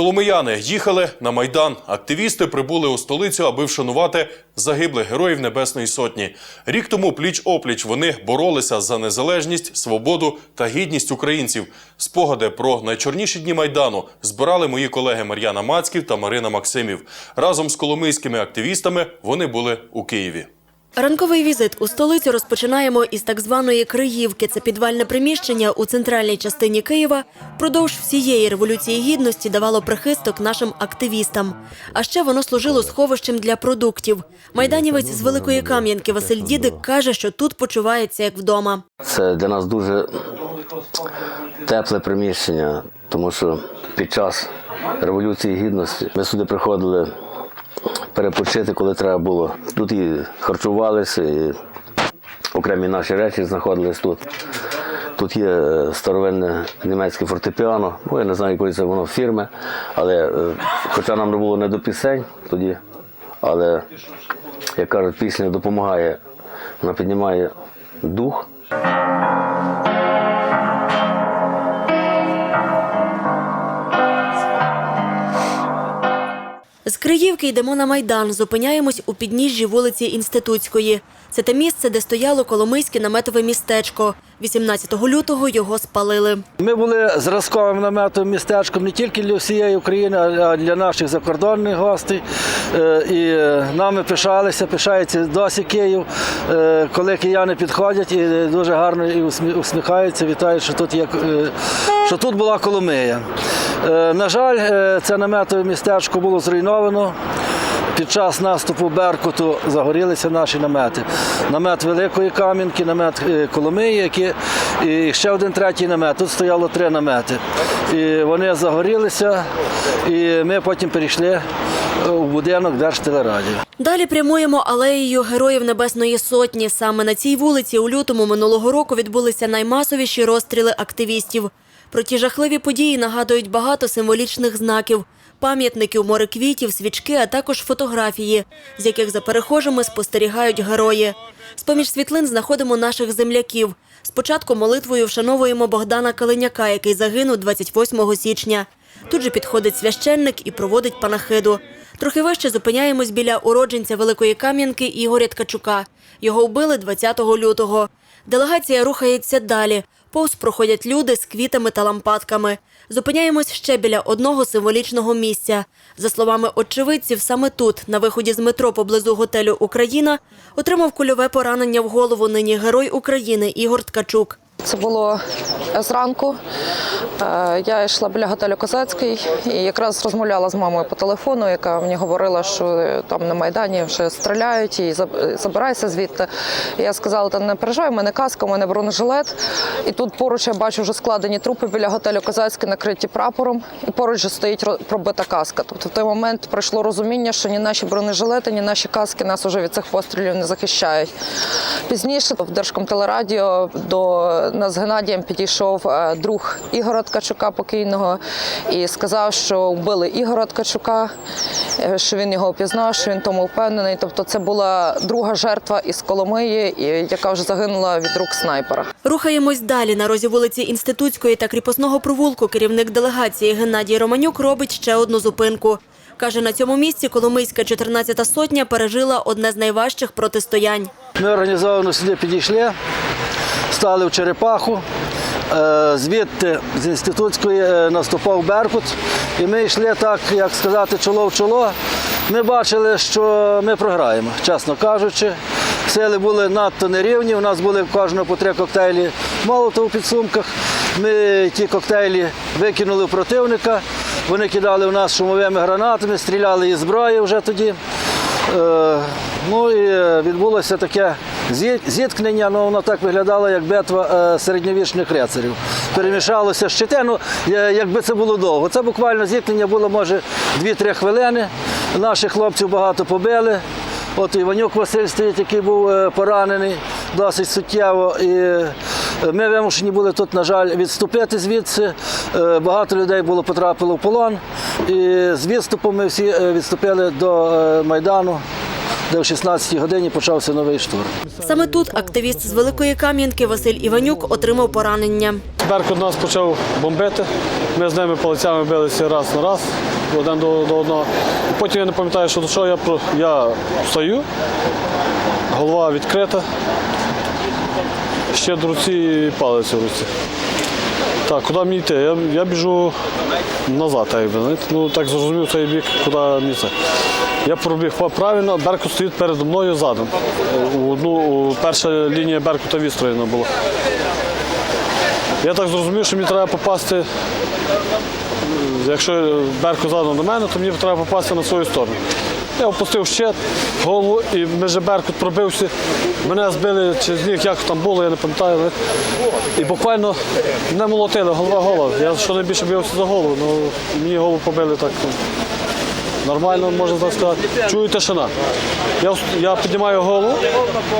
Коломияни їхали на майдан. Активісти прибули у столицю, аби вшанувати загиблих героїв Небесної Сотні. Рік тому пліч опліч вони боролися за незалежність, свободу та гідність українців. Спогади про найчорніші дні майдану збирали мої колеги Мар'яна Мацьків та Марина Максимів. Разом з коломийськими активістами вони були у Києві. Ранковий візит у столицю розпочинаємо із так званої Криївки. Це підвальне приміщення у центральній частині Києва. Впродовж всієї революції гідності давало прихисток нашим активістам. А ще воно служило сховищем для продуктів. Майданівець з Великої Кам'янки Василь Дідик каже, що тут почувається як вдома. Це для нас дуже тепле приміщення, тому що під час Революції Гідності ми сюди приходили перепочити, коли треба було. Тут і харчувалися, і окремі наші речі знаходились тут. Тут є е, старовинне німецьке фортепіано, ну я не знаю, якої це воно фірми, але е, хоча нам не було не до пісень тоді, але, як кажуть, пісня допомагає, вона піднімає дух. З Криївки йдемо на майдан. Зупиняємось у підніжжі вулиці Інститутської. Це те місце, де стояло Коломийське наметове містечко. 18 лютого його спалили. Ми були зразковим наметовим містечком не тільки для всієї України, а для наших закордонних гостей. Е, І е, нами пишалися, пишається досі Київ, е, коли кияни підходять і дуже гарно і усмі- усміхаються, вітають, що тут є що тут була Коломия. На жаль, це наметове містечко було зруйновано. Під час наступу Беркуту загорілися наші намети. Намет Великої Кам'янки, намет е, Коломиї, і ще один третій намет. Тут стояло три намети. І вони загорілися, і ми потім перейшли е, у будинок Держтелерадіо. Далі прямуємо алеєю Героїв Небесної Сотні. Саме на цій вулиці у лютому минулого року відбулися наймасовіші розстріли активістів. Про ті жахливі події нагадують багато символічних знаків. Пам'ятників, море квітів, свічки, а також фотографії, з яких за перехожими спостерігають герої. З-поміж світлин знаходимо наших земляків. Спочатку молитвою вшановуємо Богдана Калиняка, який загинув 28 січня. Тут же підходить священник і проводить панахиду. Трохи вище зупиняємось біля уродженця Великої Кам'янки Ігоря Ткачука. Його вбили 20 лютого. Делегація рухається далі. Повз проходять люди з квітами та лампадками. Зупиняємось ще біля одного символічного місця. За словами очевидців, саме тут, на виході з метро поблизу готелю Україна, отримав кульове поранення в голову нині герой України Ігор Ткачук. Це було зранку. Е, Я йшла біля готелю Козацький і якраз розмовляла з мамою по телефону, яка мені говорила, що там на Майдані вже стріляють і заб- забирайся звідти. Я сказала, та не переживай, у мене каска, у мене бронежилет. І тут поруч я бачу вже складені трупи біля готелю Козацький, накриті прапором, і поруч же стоїть пробита каска. Тобто в той момент прийшло розуміння, що ні наші бронежилети, ні наші каски нас уже від цих пострілів не захищають. Пізніше в Держкомтелерадіо до нас з Геннадієм підійшов е, друг Ігора Ткачука покійного і сказав, що вбили Ігора Ткачука, е, що він його впізнав, що він тому впевнений. Тобто, це була друга жертва із Коломиї, яка вже загинула від рук снайпера. Рухаємось далі. На розі вулиці Інститутської та кріпосного провулку керівник делегації Геннадій Романюк робить ще одну зупинку. Каже, на цьому місці Коломийська 14-та сотня пережила одне з найважчих протистоянь. Ми організовано сюди підійшли, стали в черепаху. Е, Звідти з інститутської е, наступав Беркут, і ми йшли так, як сказати, чоло в чоло. Ми бачили, що ми програємо, чесно кажучи. Сили були надто нерівні. У нас були в кожного по три коктейлі молотов у підсумках. Ми ті коктейлі викинули в противника. Вони кидали в нас шумовими гранатами, стріляли із зброї вже тоді. Е, Ну і відбулося таке зіткнення, ну воно так виглядало, як битва е, середньовічних рицарів. Перемішалося щите, ну якби це було довго. Це буквально зіткнення було, може, 2-3 хвилини. Наших хлопців багато побили. От Іванюк Василь стоїть, який був е, поранений досить суттєво. І е, ми вимушені були тут, на жаль, відступити звідси. Багато людей було потрапило в полон. І з відступом ми всі відступили до Майдану. Де в 16 годині почався новий штурм. Саме тут активіст з Великої Кам'янки Василь Іванюк отримав поранення. Беркут нас почав бомбити. Ми з ними палицями билися раз на раз, один до, до одного. Потім я не пам'ятаю, що до чого я, я стою, голова відкрита, ще до руці і палець у руці. Так, куди мені йти? Я, я біжу назад, так. Ну так зрозумів цей бік, куди мені це. Я пробіг правильно, Беркут стоїть передо мною задом. Одну, перша лінія Беркута відстроєна була. Я так зрозумів, що мені треба попасти. Якщо Берку задом до мене, то мені треба попасти на свою сторону. Я опустив щит, голову, і меже Беркут пробився. Мене збили через ніг, як там було, я не пам'ятаю. але- І буквально мене молотили, голова гола. Я що найбільше бився за голову, ну мені голову побили так. Нормально, можна так сказати. Чую тишина. Я, я піднімаю голову,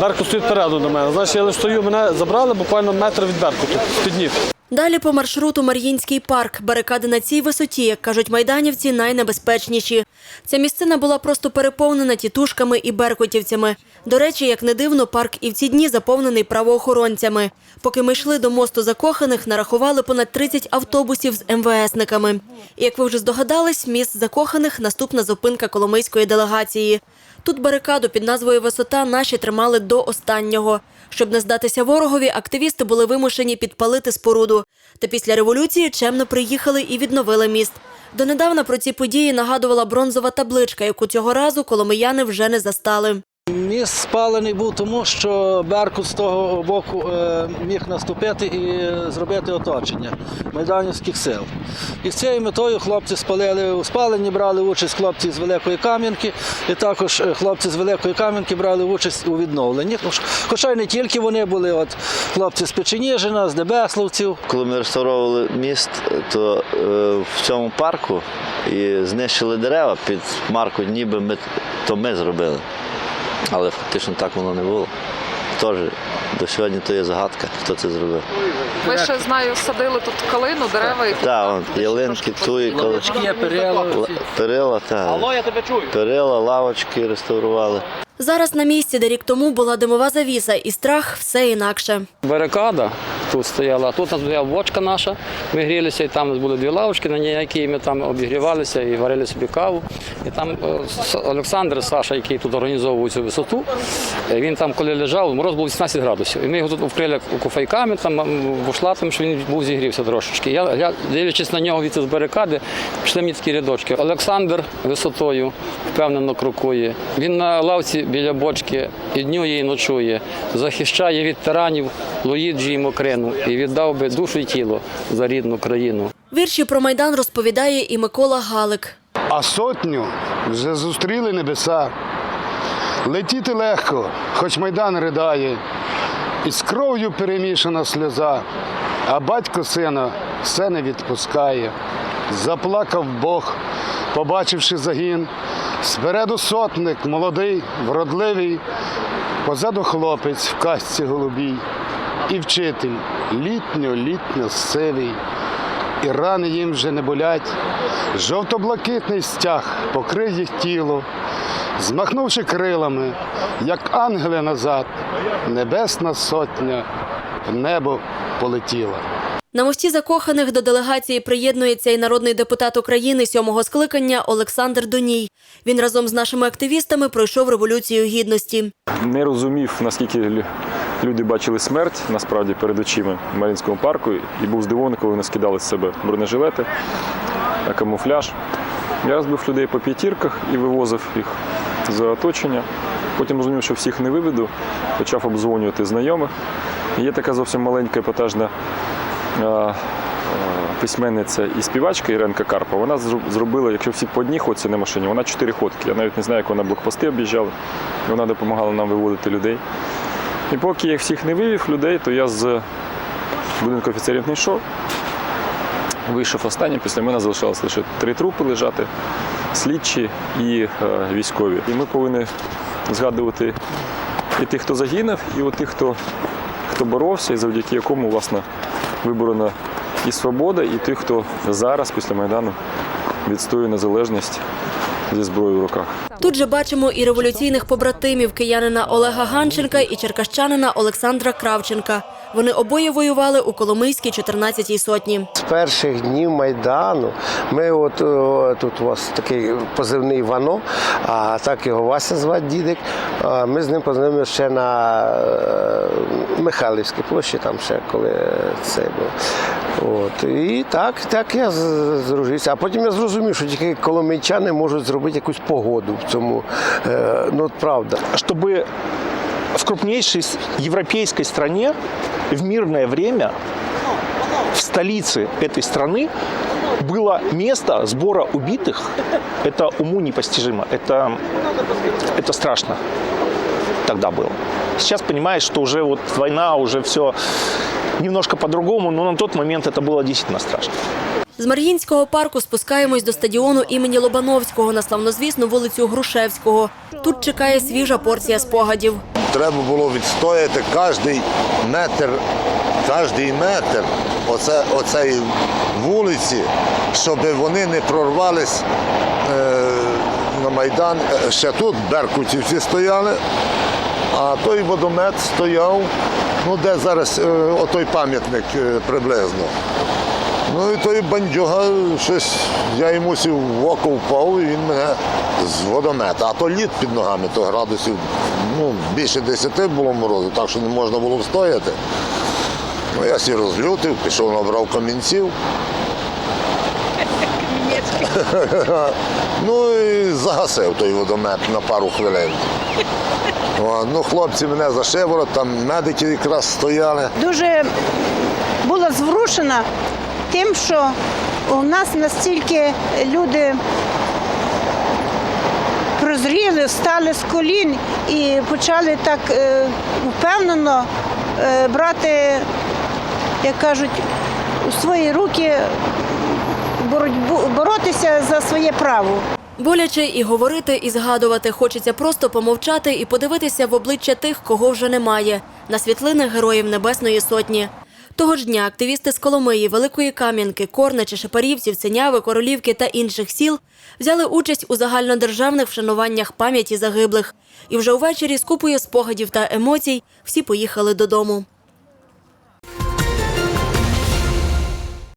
Берку стоїть переду до мене. Значить, я лише стою, мене забрали буквально метр від Беркуту, з-під. Далі по маршруту Мар'їнський парк. Барикади на цій висоті, як кажуть майданівці, найнебезпечніші. Ця місцина була просто переповнена тітушками і беркутівцями. До речі, як не дивно, парк і в ці дні заповнений правоохоронцями. Поки ми йшли до мосту закоханих, нарахували понад 30 автобусів з МВСниками. І як ви вже здогадались, міст закоханих наступна зупинка Коломийської делегації. Тут барикаду під назвою Висота наші тримали до останнього. Щоб не здатися ворогові, активісти були вимушені підпалити споруду. Та після революції чемно приїхали і відновили міст. Донедавна про ці події нагадувала бронзова табличка, яку цього разу коломияни вже не застали. Міст спалений був тому, що Беркут з того боку е, міг наступити і зробити оточення майданівських сил. І з цією метою хлопці спалили у спаленні, брали участь хлопці з Великої Кам'янки, і також е, хлопці з Великої Кам'янки брали участь у відновленні. Хоча й не тільки вони були, от хлопці з Печеніжина, з Дебеславців. Коли ми реставровували міст, то е, в цьому парку і знищили дерева під марку, ніби ми, то ми зробили. Але фактично так воно не було. Тож до сьогодні то є загадка, хто це зробив. Ви ще знаю, садили тут калину, дерева, і Так, ялинки, туї, коли перила, перила. я тебе чую перила, лавочки реставрували. Зараз на місці, де рік тому була димова завіса, і страх все інакше. Барикада тут стояла, тут у нас стояла бочка наша, ми грілися, і там були дві лавочки, на які ми там обігрівалися і варили собі каву. І там е, Олександр Саша, який тут організовував цю висоту, е, він там, коли лежав, мороз був 18 градусів. І ми його тут вкрили куфайками, там бушлатом, щоб він був зігрівся трошечки. Я, дивлячись на нього від з барикади, пішли мені такі рядочки. Олександр висотою впевнено крокує. Він на лавці біля бочки і днює, і ночує, захищає від тиранів Луїджі і Мокрину і віддав би душу і тіло за рідну країну. Вірші про Майдан розповідає і Микола Галик. А сотню вже зустріли небеса. Летіти легко, хоч майдан ридає, і з кров'ю перемішана сльоза, а батько сина все не відпускає. Заплакав Бог, побачивши загін. Спереду сотник, молодий, вродливий, позаду хлопець в касці голубій, і вчитель літньо-літньо сивий і рани їм вже не болять. Жовто-блакитний стяг покрив їх тіло, змахнувши крилами, як ангели назад, небесна сотня в небо полетіла. На мості закоханих до делегації приєднується і народний депутат України сьомого скликання Олександр Доній. Він разом з нашими активістами пройшов революцію гідності. не розумів, наскільки люди бачили смерть насправді перед очима в Марінському парку, і був здивований, коли вони скидали з себе бронежилети, камуфляж. Я розбив людей по п'ятірках і вивозив їх за оточення. Потім розумів, що всіх не виведу, почав обдзвонювати знайомих. Є така зовсім маленька епатажна а, а, письменниця і співачка Іренка Карпа. Вона зробила, якщо всі по одній ходці на машині, вона чотири ходки. Я навіть не знаю, як вона блокпости об'їжджала. Вона допомагала нам виводити людей. І поки я їх всіх не вивів людей, то я з будинку офіцерів не йшов. Вийшов останнім, після мене залишалось лише три трупи лежати, слідчі і е, військові. І ми повинні згадувати і тих, хто загинув, і тих, хто, хто боровся, і завдяки якому, власне, виборона і свобода, і тих, хто зараз, після Майдану, відстоює незалежність зі зброєю в руках. Тут же бачимо і революційних побратимів киянина Олега Ганченка і черкащанина Олександра Кравченка. Вони обоє воювали у Коломийській 14-й сотні. З перших днів Майдану ми от о, тут у вас такий позивний Вано, а так його Вася звати дідик. Ми з ним познайомилися ще на е, Михайлівській площі, там ще коли це був. От. І так, так я з- здружився. А потім я зрозумів, що тільки коломийчани можуть зробити якусь погоду в цьому. Е, Ну, от правда. чтобы в крупнейшей с- европейской стране в мирное время в столице этой страны было место сбора убитых, это уму непостижимо, это, это страшно тогда было. Сейчас понимаешь, что уже вот война, уже все немножко по-другому, но на тот момент это было действительно страшно. З Мар'їнського парку спускаємось до стадіону імені Лобановського на славнозвісну вулицю Грушевського. Тут чекає свіжа порція спогадів. Треба було відстояти кожний метр, кожний метр оце, оцеї вулиці, щоб вони не прорвались е, на Майдан. Е, Ще тут беркутівці стояли, а той водомет стояв, ну де зараз е, отой пам'ятник е, приблизно. Ну і той бандюга щось, я йому сів в око впав, і він мене з водомета. А то лід під ногами, то градусів ну, більше 10 було морозу, так що не можна було встояти. Ну, я сі розлютив, пішов, набрав камінців. ну і загасив той водомет на пару хвилин. Ну, хлопці мене за шиворот, там медики якраз стояли. дуже була зворушена тим, що у нас настільки люди прозріли, встали з колін і почали так е, впевнено е, брати, як кажуть, у свої руки боротьбу, боротися за своє право. Боляче і говорити, і згадувати. Хочеться просто помовчати і подивитися в обличчя тих, кого вже немає, на світлини Героїв Небесної Сотні. Того ж дня активісти з Коломиї, Великої Кам'янки, Корнича, Шепарівців, Ценяви, Королівки та інших сіл взяли участь у загальнодержавних вшануваннях пам'яті загиблих. І вже увечері з купою спогадів та емоцій всі поїхали додому.